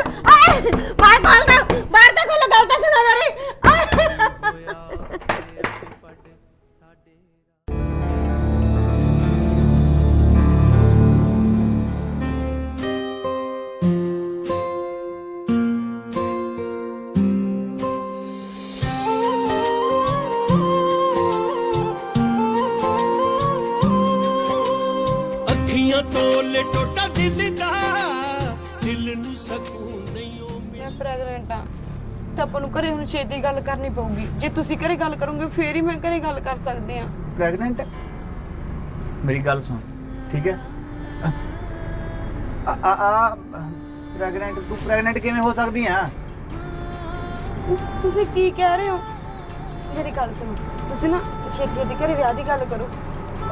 ਤਾਂ ਆਪਾਂ ਨੂੰ ਘਰੇ ਹੁਣ ਛੇਤੀ ਗੱਲ ਕਰਨੀ ਪਊਗੀ। ਜੇ ਤੁਸੀਂ ਘਰੇ ਗੱਲ ਕਰੋਗੇ ਫੇਰ ਹੀ ਮੈਂ ਘਰੇ ਗੱਲ ਕਰ ਸਕਦੀ ਆ ਪ੍ਰੈਗਨੈਂਟ ਮੇਰੀ ਗੱਲ ਸੁਣ ਠੀਕ ਹੈ? ਆ ਆ ਪ੍ਰੈਗਨੈਂਟ ਤੂੰ ਪ੍ਰੈਗਨੈਂਟ ਕਿਵੇਂ ਹੋ ਸਕਦੀ ਆ ਤੁਸੀਂ ਕੀ ਕਹਿ ਰਹੇ ਹੋ? ਮੇਰੀ ਗੱਲ ਸੁਣੋ। ਤੁਸੀਂ ਨਾ ਛੇਤੀ ਛੇਤੀ ਘਰੇ ਵਿਆਹ ਦੀ ਗੱਲ ਕਰੋ।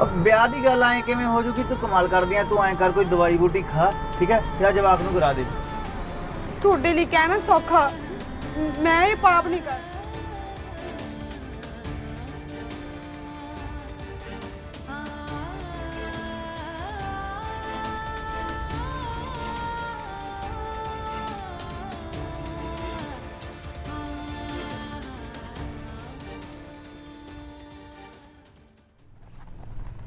ਅਬ ਵਿਆਹ ਦੀ ਗੱਲ ਐ ਕਿਵੇਂ ਹੋ ਜੂਗੀ? ਤੂੰ ਕਮਾਲ ਕਰਦੀ ਐ ਤੂੰ ਐਂ ਕਰ ਕੋਈ ਦਵਾਈ ਬੂਟੀ ਖਾ ਠੀਕ ਹੈ? ਜਾਂ ਜਵਾਕ ਨੂੰ ਕਰਾ ਦੇ। ਤੁਹਾਡੇ ਲਈ ਕਹਿਣਾ ਸੌਖਾ। ਮੈਂ ਇਹ ਪਾਪ ਨਹੀਂ ਕਰ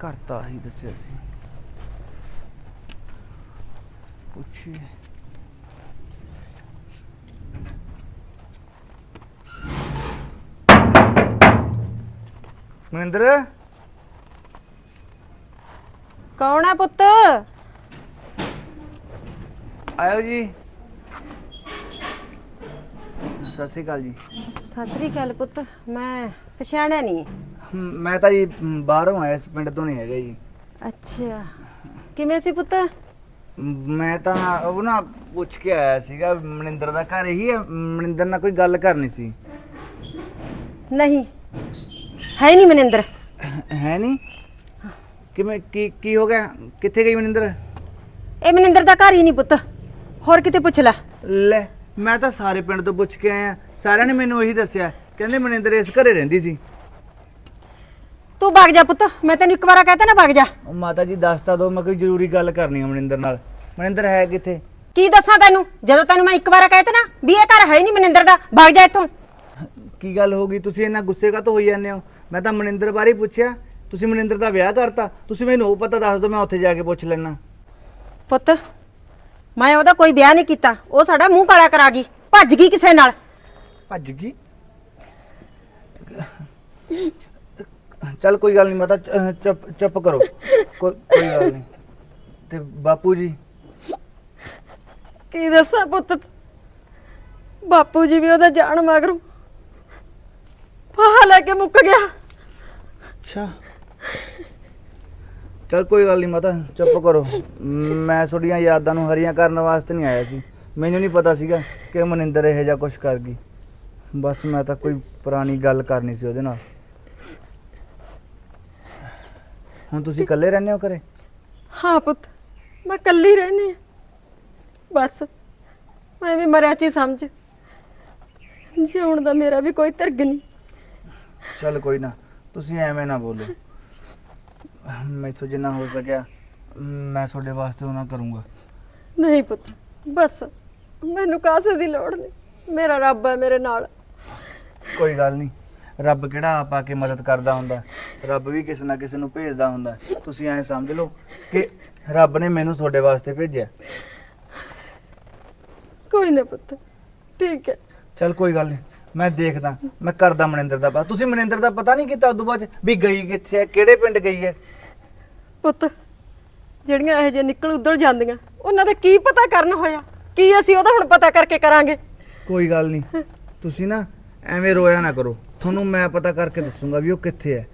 ਘਰ ਹੀ ਦੱਸਿਆ ਸੀ। ਪੁੱਛੀ ਮਨਿੰਦਰ? ਕੌਣ ਆ ਪੁੱਤ? ਆਇਓ ਜੀ। ਸਤਿ ਸ਼੍ਰੀ ਅਕਾਲ ਜੀ। ਸਤਿ ਸ੍ਰੀ ਅਕਾਲ ਪੁੱਤ ਮੈਂ ਪਛਾਣਿਆ ਨਹੀਂ। ਹਮ, ਮੈਂ ਤਾਂ ਜੀ ਮ, ਬਾਹਰੋਂ ਆਇਆ ਇਸ ਪਿੰਡ ਤੋਂ ਨਹੀਂ ਹੈਗਾ ਜੀ। ਅੱਛਾ ਕਿਵੇਂ ਸੀ ਪੁੱਤ? ਮ, ਮੈਂ ਤਾਂ ਉਹ ਨਾ ਪੁੱਛ ਕੇ ਆਇਆ ਸੀਗਾ ਮਨਿੰਦਰ ਦਾ ਘਰ ਇਹੀ ਹੈ ਮਨਿੰਦਰ ਨਾਲ ਕੋਈ ਗੱਲ ਕਰਨੀ ਸੀ। ਨਹੀਂ ਹੈ ਨਹੀਂ ਮਨਿੰਦਰ। ਹੈ ਨਹੀਂ? ਕਿਵੇਂ ਕੀ ਕੀ ਹੋ ਗਿਆ? ਕਿੱਥੇ ਗਈ ਮਨਿੰਦਰ? ਇਹ ਮਨਿੰਦਰ ਦਾ ਘਰ ਹੀ ਨਹੀਂ ਪੁੱਤ। ਹੋਰ ਕਿਤੇ ਪੁੱਛ ਲੈ। ਲੈ ਮੈਂ ਤਾਂ ਸਾਰੇ ਪਿੰਡ ਤੋਂ ਪੁੱਛ ਕੇ ਆਇਆ। ਸਾਰਿਆਂ ਨੇ ਮੈਨੂੰ ਇਹੀ ਦੱਸਿਆ। ਕਹਿੰਦੇ ਮਨਿੰਦਰ ਇਸ ਘਰੇ ਰਹਿੰਦੀ ਸੀ। ਤੂੰ ਭੱਗ ਜਾ ਪੁੱਤ। ਮੈਂ ਤੈਨੂੰ ਇੱਕ ਵਾਰਾ ਕਹਤਾ ਨਾ ਭੱਗ ਜਾ। ਉਹ ਮਾਤਾ ਜੀ ਦੱਸ ਤਾਂ ਦੋ ਮੈਂ ਕੋਈ ਜ਼ਰੂਰੀ ਗੱਲ ਕਰਨੀ ਹੈ ਮਨਿੰਦਰ ਨਾਲ। ਮਨਿੰਦਰ ਹੈ ਕਿੱਥੇ? ਕੀ ਦੱਸਾਂ ਤੈਨੂੰ? ਜਦੋਂ ਤੈਨੂੰ ਮੈਂ ਇੱਕ ਵਾਰਾ ਕਹਤਾ ਨਾ ਵੀ ਇਹ ਘਰ ਹੈ ਹੀ ਨਹੀਂ ਮਨਿੰਦਰ ਦਾ ਭੱਗ ਜਾ ਇੱਥੋਂ। ਕੀ ਗੱਲ ਹੋ ਗਈ? ਤੁਸੀਂ ਇੰਨਾ ਗੁੱਸੇ ਕਾ ਹੋਈ ਜਾਂਦੇ ਹੋ? ਮੈਂ ਤਾਂ ਮਨਿੰਦਰ ਬਾਰੇ ਪੁੱਛਿਆ। ਤੁਸੀਂ ਮਨਿੰਦਰ ਦਾ ਵਿਆਹ ਕਰਤਾ। ਤੁਸੀਂ ਮੈਨੂੰ ਉਹ ਪਤਾ ਦੱਸ ਦਿਓ ਮੈਂ ਉੱਥੇ ਜਾ ਕੇ ਪੁੱਛ ਲੈਣਾ ਪੁੱਤ ਮੈਂ ਉਹਦਾ ਕੋਈ ਵਿਆਹ ਨਹੀਂ ਕੀਤਾ। ਉਹ ਸਾਡਾ ਮੂੰਹ ਕਾਲਾ ਕਰਾ ਗਈ। ਭੱਜ ਗਈ ਕਿਸੇ ਨਾਲ। ਭੱਜ ਗਈ? ਚੱਲ ਕੋਈ ਗੱਲ ਨਹੀਂ ਮਾਤਾ ਅਹ ਚੁੱਪ ਚੁੱਪ ਕਰੋ। ਕੋਈ ਕੋਈ ਗੱਲ ਨਹੀਂ। ਤੇ ਬਾਪੂ ਜੀ? ਕੀ ਦੱਸਾਂ ਪੁੱਤ? ਬਾਪੂ ਜੀ ਵੀ ਉਹਦਾ ਜਾਣ ਮਗਰੋਂ ਫਾਹਾ ਲੈ ਕੇ ਮੁੱਕ ਗਿਆ। ਅੱਛਾ। ਚੱਲ ਕੋਈ ਗੱਲ ਨਹੀਂ ਮਾਤਾ ਚੁੱਪ ਕਰੋ। ਮੈਂ ਤੁਹਾਡੀਆਂ ਯਾਦਾਂ ਨੂੰ ਹਰੀਆਂ ਕਰਨ ਵਾਸਤੇ ਨਹੀਂ ਆਇਆ ਸੀ। ਮੈਨੂੰ ਨਹੀਂ ਪਤਾ ਸੀਗਾ ਕਿ ਮਨਿੰਦਰ ਇਹੋ ਜਿਹਾ ਕੁਝ ਕਰ ਗਈ ਬਸ ਮੈਂ ਤਾਂ ਕੋਈ ਪੁਰਾਣੀ ਗੱਲ ਕਰਨੀ ਸੀ ਉਹਦੇ ਨਾਲ। ਹੁਣ ਤੁਸੀਂ ਇਕੱਲੇ ਰਹਿੰਦੇ ਹੋ ਘਰੇ? ਹਾਂ ਪੁੱਤ ਮੈਂ ਕੱਲੀ ਰਹਿਣੀ ਆ ਬਸ ਮੈਂ ਵੀ ਮਰਿਆ ਚ ਸਮਝ। ਜਿਉਣ ਦਾ ਮੇਰਾ ਵੀ ਕੋਈ ਧਰਗ ਨਹੀਂ ਚੱਲ ਕੋਈ ਨਾ ਤੁਸੀਂ ਐਵੇਂ ਨਾ ਬੋਲੋ। ਮੈਥੋਂ ਜਿੰਨਾ ਹੋ ਸਕਿਆ ਮੈਂ ਤੁਹਾਡੇ ਵਾਸਤੇ ਉਹਨਾਂ ਕਰੂੰਗਾ। ਨਹੀਂ ਪੁੱਤ ਬਸ ਮੈਨੂੰ ਕਾਸੇ ਦੀ ਲੋੜ ਨਹੀਂ। ਮੇਰਾ ਰੱਬ ਹੈ ਮੇਰੇ ਨਾਲ। ਕੋਈ ਗੱਲ ਨਹੀਂ ਰੱਬ ਕਿਹੜਾ ਆਪ ਆ ਕੇ ਮਦਦ ਕਰਦਾ ਹੁੰਦਾ? ਰੱਬ ਵੀ ਕਿਸੇ ਨਾ ਕਿਸੇ ਨੂੰ ਭੇਜਦਾ ਹੁੰਦਾ। ਤੁਸੀਂ ਐਂ ਸਮਝ ਲਓ ਕਿ ਰੱਬ ਨੇ ਮੈਨੂੰ ਤੁਹਾਡੇ ਵਾਸਤੇ ਭੇਜਿਆ। ਕੋਈ ਨਾ ਪੁੱਤ ਠੀਕ ਹੈ। ਚੱਲ ਕੋਈ ਗੱਲ ਨਹੀਂ। ਮੈਂ ਦੇਖਦਾ ਮੈਂ ਕਰਦਾ ਮਨਿੰਦਰ ਦਾ ਪਤਾ ਤੁਸੀਂ ਮਨਿੰਦਰ ਦਾ ਪਤਾ ਨਹੀਂ ਕੀਤਾ ਉਦੋਂ ਬਾਅਦ 'ਚ ਵੀ ਗਈ ਕਿੱਥੇ ਹੈ ਕਿਹੜੇ ਪਿੰਡ ਗਈ ਹੈ? ਪੁੱਤ ਜਿਹੜੀਆਂ ਇਹੋ ਜਿਹੇ ਨਿਕਲ ਉਧਰ ਜਾਂਦੀਆਂ ਉਹਨਾਂ ਦਾ ਕੀ ਪਤਾ ਕਰਨ ਹੋਇਆ? ਕੀ ਅਸੀਂ ਉਹਦਾ ਹੁਣ ਪਤਾ ਕਰਕੇ ਕਰਾਂਗੇ? ਕੋਈ ਗੱਲ ਨਹੀਂ। ਤੁਸੀਂ ਨਾ ਐਵੇਂ ਰੋਇਆ ਨਾ ਕਰੋ। ਤੁਹਾਨੂੰ ਮੈਂ ਪਤਾ ਕਰਕੇ ਦੱਸੂਗਾ ਵੀ ਉਹ ਕਿੱਥੇ ਹੈ।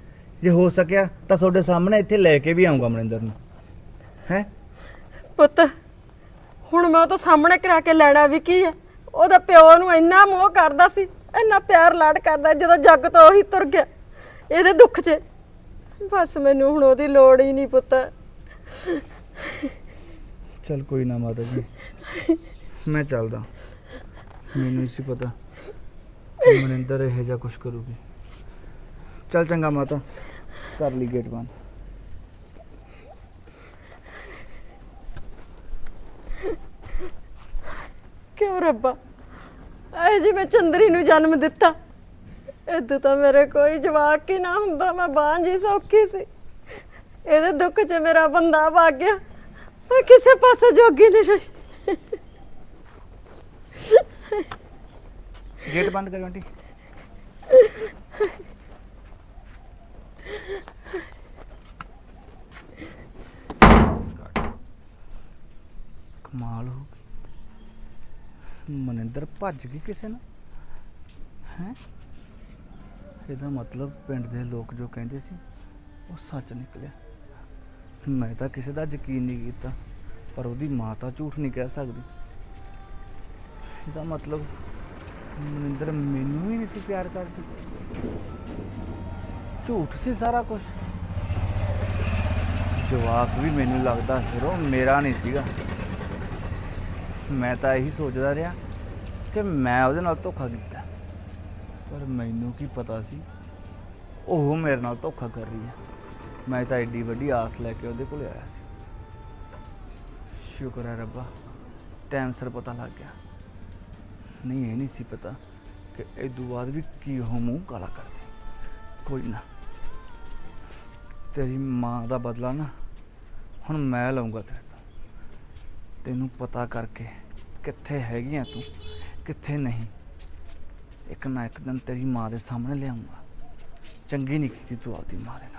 ਜੇ ਹੋ ਸਕਿਆ ਤਾਂ ਤੁਹਾਡੇ ਸਾਹਮਣੇ ਇੱਥੇ ਲੈ ਕੇ ਵੀ ਆਉਂਗਾ ਮਨਿੰਦਰ ਨੂੰ। ਹੈ? ਪੁੱਤ ਹੁਣ ਮੈਂ ਉਹ ਤੋਂ ਸਾਹਮਣੇ ਕਰਾ ਕੇ ਲੈਣਾ ਵੀ ਕੀ ਹੈ? ਉਹਦਾ ਪਿਓ ਨੂੰ ਇੰਨਾ ਮੋਹ ਕਰਦਾ ਸੀ। ਇੰਨਾ ਪਿਆਰ ਲਾਡ ਕਰਦਾ ਜਦੋਂ ਜੱਗ ਤੋਂ ਉਹੀ ਤੁਰ ਗਿਆ। ਇਹਦੇ ਦੁੱਖ 'ਚ। ਬਸ ਮੈਨੂੰ ਹੁਣ ਉਹਦੀ ਲੋੜ ਹੀ ਨਹੀਂ ਪੁੱਤ। ਚਲ ਕੋਈ ਨਾ ਮਾਤਾ ਜੀ। ਮੈਂ ਚੱਲਦਾ। ਮੈਨੂੰ ਨਹੀਂ ਸੀ ਪਤਾ ਕਿ ਮਨਿੰਦਰ ਇਹ ਜਿਹਾ ਕੁਝ ਕਰੂਗੀ। ਚੱਲ ਚੰਗਾ ਮਾਤਾ। ਕਰ ਲਈ ਗੇਟ ਬੰਦ। ਕਿਉਂ ਰੱਬਾ? ਐ ਜੀ ਮੈਂ ਚੰਦਰੀ ਨੂੰ ਜਨਮ ਦਿੱਤਾ। ਇਦੋਂ ਤਾਂ ਮੇਰੇ ਕੋਈ ਜਵਾਕ ਹੀ ਨਾ ਹੁੰਦਾ, ਮੈਂ ਬਾਂਝ ਹੀ ਸੌਖੀ ਸੀ। ਇਹਦੇ ਦੁੱਖ 'ਚ ਮੇਰਾ ਬੰਦਾ ਵਗ ਗਿਆ। ਮੈਂ ਕਿਸੇ ਪਾਸੇ ਜੋਗੀ ਨਹੀਂ ਰਹੀ। ਗੇਟ ਬੰਦ ਕਰਿਓ ਆਂਟੀ ਕਮਾਲ ਹੋ ਗਈ ਮਨਿੰਦਰ ਭੱਜ ਗਈ ਕਿਸੇ ਨੂੰ ਹੈ? ਇਹਦਾ ਮਤਲਬ ਪਿੰਡ ਦੇ ਲੋਕ ਜੋ ਕਹਿੰਦੇ ਸੀ, ਉਹ ਸੱਚ ਨਿਕਲਿਆ। ਮੈਂ ਤਾਂ ਕਿਸੇ ਦਾ ਯਕੀਨ ਨਹੀਂ ਕੀਤਾ, ਪਰ ਉਹਦੀ ਮਾਂ ਤਾਂ ਝੂਠ ਨਹੀਂ ਕਹਿ ਸਕਦੀ। ਇਹਦਾ ਮਤਲਬ ਮਨਿੰਦਰ ਮੈਨੂੰ ਹੀ ਨਹੀਂ ਸੀ ਪਿਆਰ ਕਰਦੀ। ਝੂਠ ਸੀ ਸਾਰਾ ਕੁਝ ਜਵਾਬ ਵੀ ਮੈਨੂੰ ਲੱਗਦਾ ਫਿਰ ਉਹ ਮੇਰਾ ਨਹੀਂ ਸੀਗਾ। ਮੈਂ ਤਾਂ ਇਹੀ ਸੋਚਦਾ ਰਿਹਾ ਕਿ ਮੈਂ ਉਹਦੇ ਨਾਲ ਧੋਖਾ ਕੀਤਾ। ਪਰ ਮੈਨੂੰ ਕੀ ਪਤਾ ਸੀ, ਉਹ ਮੇਰੇ ਨਾਲ ਧੋਖਾ ਕਰ ਰਹੀ ਹੈ। ਮੈਂ ਤਾਂ ਐਡੀ ਵੱਡੀ ਆਸ ਲੈ ਕੇ ਉਹਦੇ ਕੋਲ ਆਇਆ ਸੀ। ਸ਼ੁਕਰ ਹੈ ਰੱਬਾ ਟਾਈਮ ਸਿਰ ਪਤਾ ਲੱਗ ਗਿਆ। ਨਹੀਂ, ਇਹ ਨਹੀਂ ਸੀ ਪਤਾ ਕਿ ਇਹ ਤੋਂ ਬਾਅਦ ਵੀ ਕੀ ਉਹ ਮੂੰਹ ਕਾਲਾ ਕਰਦੇ। ਕੋਈ ਨਾ, ਤੇਰੀ ਮਾਂ ਦਾ ਬਦਲਾ ਨਾ ਹੁਣ ਮੈਂ ਲਵਾਂਗਾ ਤੇਰੇ ਤੈਨੂੰ ਪਤਾ ਕਰਕੇ ਕਿੱਥੇ ਹੈਗੀਆਂ ਤੂੰ, ਕਿੱਥੇ ਨਹੀਂ। ਇੱਕ ਨਾ ਇੱਕ ਦਿਨ ਤੇਰੀ ਮਾਂ ਦੇ ਸਾਹਮਣੇ ਲਿਆਉਂਗਾ। ਚੰਗੀ ਨਹੀਂ ਕੀਤੀ ਤੂੰ ਆਪਦੀ ਮਾਂ ਦੇ ਨਾਲ।